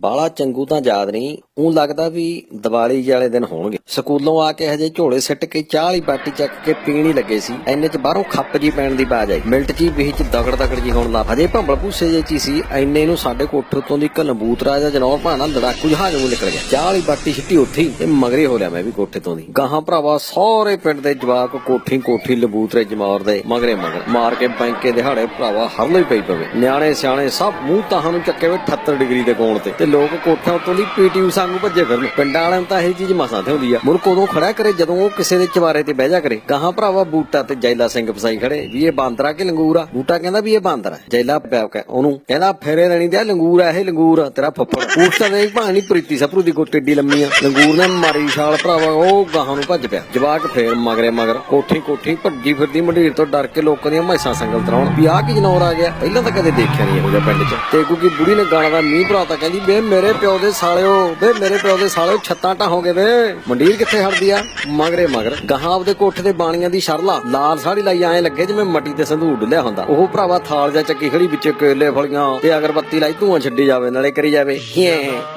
ਬਾਲਾ ਚੰਗੂ ਤਾਂ ਯਾਦ ਨਹੀਂ ਉਹ ਲੱਗਦਾ ਵੀ ਦੀਵਾਲੀ ਵਾਲੇ ਦਿਨ ਹੋਣਗੇ। ਸਕੂਲੋਂ ਆ ਕੇ ਹਜੇ ਝੋਲੇ ਸਿੱਟ ਕੇ ਚਾਹ ਵਾਲੀ ਬਾਟੀ ਚੱਕ ਕੇ ਪੀਣ ਹੀ ਲੱਗੇ ਸੀ। ਐਨੇ ਚ ਬਾਹਰੋਂ ਖੱਪ ਜੀ ਪੈਣ ਦੀ ਬਾਜ ਆਈ। ਮਿੰਟ ਜੀ ਵਿੱਚ ਦਗੜ ਦਗੜ ਜੀ ਹੋਣ ਲੱਗ ਹਜੇ ਭੰਬਲ ਭੂਸੇ ਜੇ ਚ ਸੀ। ਐਨੇ ਨੂੰ ਸਾਡੇ ਕੋਠੇ ਉੱਤੋਂ ਦੀ ਇੱਕ ਰਾਜਾ ਜਨੌਰ ਭਾਣਾ ਲੜਾਕੂ ਜਹਾਜ਼ ਨੂੰ ਨਿਕਲ ਗਿਆ। ਚਾਹ ਵਾਲੀ ਬਾਟੀ ਛਿੱਟੀ ਉੱਥੇ ਹੀ ਮਗਰੇ ਹੋ ਲਿਆ ਮੈਂ ਵੀ ਕੋਠੇ ਤੋਂ ਦੀ। ਗਾਹਾਂ ਭਰਾਵਾ ਸਾਰੇ ਪਿੰਡ ਦੇ ਜਵਾਕ ਕੋਠੀ ਕੋਠੀ ਲੰਬੂਤਰੇ ਜਮੌਰ ਦੇ ਮਗਰੇ ਮਗਰ ਮਾਰ ਕੇ ਬੈਂਕੇ ਦਿਹਾੜੇ ਭਰਾਵਾ ਹਰਲੇ ਹੀ ਪਈ ਪਵੇ। ਨਿਆਣੇ ਸਿਆਣੇ ਸਭ ਮੂੰਹ ਤਾਹਾਂ ਨੂੰ ਚੱਕੇ ਵੇ 78 ਡਿਗਰੀ ਦੇ ਕੋਣ ਤੇ ਲੋਕ ਕੋਠਿਆਂ ਉੱਤੋਂ ਦੀ ਪੀਟੀ ਵਾਂਗੂ ਭੱਜੇ ਫਿਰਨ। ਪਿੰਡਾਂ ਵਾਲਿਆਂ ਤਾਂ ਇਹ ਚੀਜ਼ ਮਸਾਂ ਤੇ ਹੁੰਦੀ ਆ। ਮੁਲਕ ਉਦੋਂ ਖੜਾ ਕਰੇ ਜਦੋਂ ਉਹ ਕਿਸੇ ਦੇ ਚਵਾਰੇ ਤੇ ਬਹਿ ਜਾ ਕਰੇ। ਗਾਹਾਂ ਭਰਾਵਾ ਬੂਟਾ ਤੇ ਜੈਲਾ ਸਿੰਘ ਫਸਾਈ ਖੜੇ। ਵੀ ਇਹ ਬਾਂਦਰਾ ਕਿ ਲੰਗੂਰ ਆ? ਬੂਟਾ ਕਹਿੰਦਾ ਵੀ ਇਹ ਬਾਂਦਰ ਆ ਜੈਲਾ ਪਿਆ ਕੇ ਉਹਨੂੰ ਕਹਿੰਦਾ ਫੇਰੇ ਲੈਣੀ ਤੇ ਲੰਗੂਰ ਆ ਇਹ ਲੰਗੂਰ ਆ, ਤੇਰਾ ਫੱਫੜ। ਉਸ ਤਾਂ ਭਾਣੀ ਪ੍ਰੀਤੀ ਸਪਰੂ ਦੀ ਗੋਟੀ ਏਡੀ ਲੰਮੀ ਆ। ਲੰਗੂਰ ਨੇ ਮਾਰੀ ਛਾਲ ਭਰਾਵਾ ਉਹ ਗਾਹਾਂ ਨੂੰ ਭੱਜ ਪਿਆ। ਜਵਾਕ ਫੇਰ ਮਗਰੇ ਮਗਰ ਕੋਠੀ ਕੋਠੀ ਭੱਜੀ ਫਿਰਦੀ ਮੰਡੀਰ ਤੋਂ ਡਰ ਕੇ ਲੋਕਾਂ ਦੀਆਂ ਮੈਸਾਂ ਸੰਗਲ ਤਰਾਉਣ। ਵੀ ਆਹ ਕੀ ਜਨੌਰ ਆ ਗਿਆ? ਪਹਿਲਾਂ ਤਾਂ ਕਦੇ ਦੇਖਿਆ ਨਹੀਂ ਇਹੋ ਜਿਹਾ ਪਿੰਡ 'ਚ। ਤੇ ਕਿਉਂਕਿ ਬੁੜੀ ਨੇ ਗਾਣਾ ਦਾ ਮੀਂਹ ਭਰਾਤਾ ਕਹਿੰਦੀ ਵੇ ਮੇਰੇ ਪਿਓ ਦੇ ਸਾਲਿਓ, ਵੇ ਮੇਰੇ ਪਿਓ ਦੇ ਸਾਲਿਓ, ਛੱਤਾਂ ਢਾਹੋਗੇ ਵੇ। ਮੰਡੀਰ ਕਿੱਥੇ ਹਟਦੀ ਆ? ਮਗਰੇ ਮਗਰ। ਗਾਹਾਂ ਆਪਦੇ ਕੋਠੇ ਦੇ ਬਾਣੀਆਂ ਦੀ ਸ਼ਰਲਾ, ਲਾਲ ਸਾੜੀ ਲਾਈ ਐਂ ਲੱਗੇ ਜਿਵੇਂ ਮੱਟੀ ਤੇ ਸੰਧੂਰ ਡੁੱਲਿਆ ਹੁੰਦਾ। ਉਹ ਭਰਾਵਾ ਥਾਲ ਜਾਂ ਚੱਕੀ ਖੜੀ ਵਿੱਚ ਕੇਲੇ ਫਲੀਆਂ ਤੇ ਅਗਰਬੱਤੀ ਲਾਈ ਧੂਆਂ ਛੱਡੀ ਜਾਵੇ, ਨਾਲੇ ਕਰੀ ਜਾਵੇ।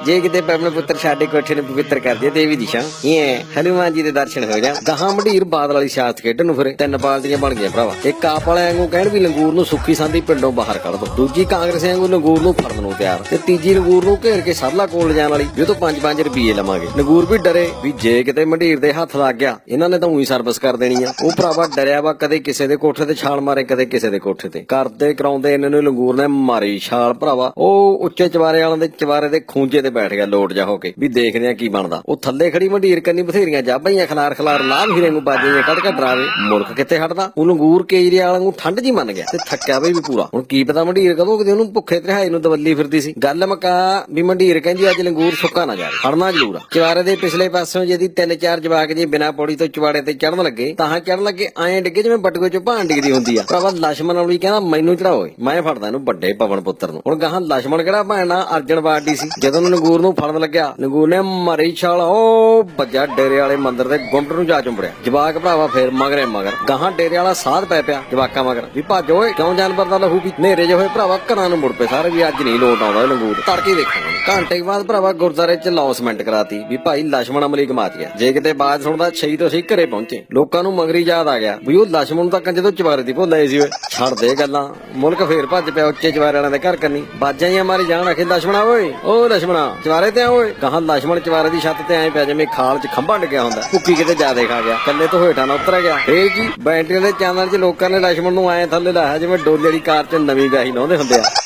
ਜੇ ਕਿਤੇ ਆਪਣੇ ਪੁੱਤਰ ਸਾਡੇ ਕੋਠੇ ਨੂੰ ਪਵਿੱਤਰ ਕਰ ਦੇ ਦੇਵੀ ਦੀ ਸ਼ਾਂ ਹੀਏ ਹਨੂਮਾਨ ਜੀ ਦੇ ਦਰਸ਼ਨ ਹੋ ਜਾ ਗਾਹਾਂ ਮੰਡੀਰ ਬਾਦਲ ਵਾਲੀ ਸਿਆਸਤ ਖੇਡਣ ਨੂੰ ਫਿਰੇ। ਤਿੰਨ ਪਾਲਟੀਆਂ ਬਣ ਗਈਆਂ ਭਰਾਵਾ। ਇੱਕ ਆਪ ਵਾਲਿਆਂ ਵਾਂਗੂ ਕਹਿਣ ਵੀ ਲੰਗੂਰ ਨੂੰ ਸੁੱਖੀ ਸੰਦੀ ਪਿੰਡੋਂ ਬਾਹਰ ਕੱਢ ਦੋ। ਦੂਜੀ ਕਾਂਗਰਸ ਵਾਂਗੂ ਲੰਗੂਰ ਨੂੰ ਫੜਨ ਨੂੰ ਤਿਆਰ। ਤੇ ਤੀਜੀ ਲੰਗੂਰ ਨੂੰ ਘੇਰ ਕੇ ਸਰਲਾ ਕੋਲ ਜਾਣ ਵਾਲੀ, ਵੀ ਉਹ ਤੋਂ 5-5 ਰੁਪਏ ਲਵਾਂਗੇ। ਲੰਗੂਰ ਵੀ ਡਰੇ ਵੀ ਜੇ ਕਿਤੇ ਮੰਡੀਰ ਦੇ ਹੱਥ ਲੱਗ ਗਿਆ, ਇਹਨਾਂ ਨੇ ਤਾਂ ਉਹੀ ਸਰਵਿਸ ਕਰ ਦੇਣੀ ਆ। ਉਹ ਭਰਾਵਾ ਡਰਿਆ ਵਾ ਕਦੇ ਕਿਸੇ ਦੇ ਕੋਠੇ ਤੇ ਛਾਲ ਮਾਰੇ, ਕਦੇ ਕਿਸੇ ਦੇ ਕੋਠੇ ਤੇ। ਕਰਦੇ ਕਰਾਉਂਦੇ ਇਹਨਾਂ ਨੂੰ ਲੰਗੂਰ ਨੇ ਮਾਰੀ ਛਾਲ, ਭਰਾਵਾ। ਉਹ ਉੱਚੇ ਚਵਾਰੇ ਵਾਲਿਆਂ ਦੇ ਚਵਾਰੇ ਦੇ ਖੂੰਜੇ ਤੇ ਬੈਠ ਗਿਆ ਲੋਟ ਜਾ ਹੋ ਕੇ, ਵੀ ਦੇਖਦੇ ਆ ਕੀ ਬਣਦਾ। ਉਹ ਥੱਲੇ ਖੜੀ ਮੰਡੀਰ ਕੰਨੀ ਬਥੇਰੀਆਂ ਜਾਬਾਈਆਂ, ਖਲਾਰ ਖਲਾਰ ਲਾਭ ਹੀਰੇ ਨੂੰ ਬਾਜੇ ਕੱਢ ਕੇ ਡਰਾਵੇ। ਮੁਲਕ ਕਿੱਥੇ ਹਟਦਾ? ਉਹ ਲੰਗੂਰ ਕੇਜਰੀਵਾਲ ਨੂੰ ਠੰਡ ਜੀ ਮੰਨ ਗਿਆ ਤੇ ਥੱਕਿਆ ਬਈ ਵੀ ਪੂਰਾ। ਹੁਣ ਕੀ ਪਤਾ ਮੰਡੀਰ ਕਦੋਂ ਕਿਤੇ ਉਹਨੂੰ ਭੁੱਖੇ ਤਰਿਹਾਈ ਨੂੰ ਦਵੱਲੀ ਫਿਰਦੀ ਸੀ। ਗੱਲ ਮਕਾ ਵੀ ਮੰਡੀਰ ਕਹਿੰਦੀ ਅੱਜ ਲੰਗੂਰ ਸੁੱਕਾ ਨਾ ਜਾਵੇ। ਖੜਨਾ ਜ਼ਰੂਰ ਆ। ਚਵਾਰੇ ਦੇ ਪਿਛਲੇ ਪਾਸੋਂ ਜਦੀ ਤਿੰਨ ਚਾਰ ਜਵਾਕ ਜੇ ਬਿਨਾ ਪੌੜੀ ਤੋਂ ਚਵਾੜੇ ਤੇ ਚੜਨ ਲੱਗੇ, ਤਾਂ ਚੜਨ ਲੱਗੇ, ਐਂ ਡਿੱਗੇ ਜਿਵੇਂ ਬਟੂਏ ਚੋਂ ਭਾਂ ਡਿੱਗਦੀ ਹੁੰਦੀ ਆ। ਭਰਾਵਾ ਲక్ష్మణ ਵਾਲੀ ਕਹਿੰਦਾ, ਮੈਨੂੰ ਚੜਾਓ ਮੈਂ ਫੜਦਾ ਇਹਨੂੰ ਵੱਡੇ ਪਵਨ ਪੁੱਤਰ ਨੂੰ। ਹੁਣ ਗਾਹਾਂ ਲక్ష్మణ ਕਿਹੜਾ ਭੈਣਾ ਅਰਜਨ ਵਾਰਡੀ ਸੀ। ਜਦੋਂ ਲੰਗੂਰ ਨੂੰ ਫੜਨ ਲੱਗਿਆ, ਲੰਗੂਰ ਨੇ ਮਾਰੀ ਛਾਲ, ਓ ਵੱਜਾ ਡੇਰੇ ਵਾਲੇ ਮੰਦਰ ਦੇ ਗੁੰਡ ਨੂੰ ਜਾ ਚੁੰਬੜਿਆ। ਜਵਾਕ ਭਰਾਵਾ ਫੇਰ ਮਗਰੇ ਮਗਰ, ਗਾਹਾਂ ਡੇਰੇ ਵਾਲਾ ਸਾਧ ਪੈ ਪਿਆ ਜਵਾਕਾਂ ਮਗਰ। ਵੀ ਭੱਜ ਓਏ, ਕਿਉਂ ਜਾਨਵਰ ਦਾ ਲਹੂ ਵੀ ਨੇਰੇ ਜਿਹੇ ਹੋਏ, ਭਰਾਵਾ ਘਰਾਂ ਨੂੰ ਮੁੜ ਪਏ, ਸਾਰੇ ਵੀ ਅੱਜ ਨਹੀਂ ਲੋਟ ਆਉਂਦਾ ਲੰਗੂਰ। ਤੜਕੇ ਦੇਖਾਂਗੇ। ਘੰਟੇ ਬਾਅਦ ਭਰਾਵਾ ਗੁਰਦਾਰੇ 'ਚ ਲੌਸਮੈਂਟ ਕਰਾਤੀ ਵੀ ਭਾਈ ਲక్ష్మణ ਅਮਲੀ ਗਮਾਤ ਗਿਆ। ਜੇ ਕਿਤੇ ਬਾਅਦ ਸੁਣਦਾ ਛਈ ਤੋਂ ਅਸੀਂ ਘਰੇ ਪਹੁੰਚੇ। ਲੋਕਾਂ ਨੂੰ ਮਗਰੀ ਯਾਦ ਆ ਗਿਆ ਵੀ ਉਹ ਲక్ష్మణ ਨੂੰ ਤਾਂ ਕੰਜੇ ਤੋਂ ਚਵਾਰੇ ਦੀ ਭੁੱਲਦਾ ਸੀ ਓਏ। ਛੱਡ ਦੇ ਗੱਲਾਂ, ਮੁਲਕ ਫੇਰ ਭੱਜ ਪਿਆ ਉੱਚੇ ਚਵਾਰੇ ਵਾਲਿਆਂ ਦੇ ਘਰ ਕੰਨੀ। ਬਾਜਾਂ ਹੀ ਮਾਰੀ ਜਾਣ ਅਖੇ ਲక్ష్మణ ਓਏ, ਓ ਲక్ష్మణ ਚਵਾਰੇ ਤੇ ਆ ਓਏ। ਕਹਾਂ ਲక్ష్మణ ਚਵਾਰੇ ਦੀ ਛੱਤ ਤੇ ਐ ਪਿਆ ਜਿਵੇਂ ਖਾਲ 'ਚ ਖੰਭਾ ਡਿੱਗਿਆ ਹੁੰਦਾ। ਭੁੱਕੀ ਕਿਤੇ ਜਾ ਦੇਖਾ ਗਿਆ ਕੱਲੇ ਤੋਂ ਹੋਇਟਾ ਨਾ ਉਤਰ ਗਿਆ। ਇਹ ਕੀ ਬੈਂਟਰੀ ਦੇ ਚਾਨਣ 'ਚ ਲੋਕਾਂ ਨੇ ਲక్ష్మణ ਨੂੰ ਆਏ ਥੱਲੇ ਲਾਇਆ ਜਿਵੇਂ ਡੋਲੇ ਦੀ ਕਾਰ 'ਚ ਨਵੀਂ ਗਾਹੀ ਲਾਉਂਦੇ ਹੁੰਦੇ ਆ।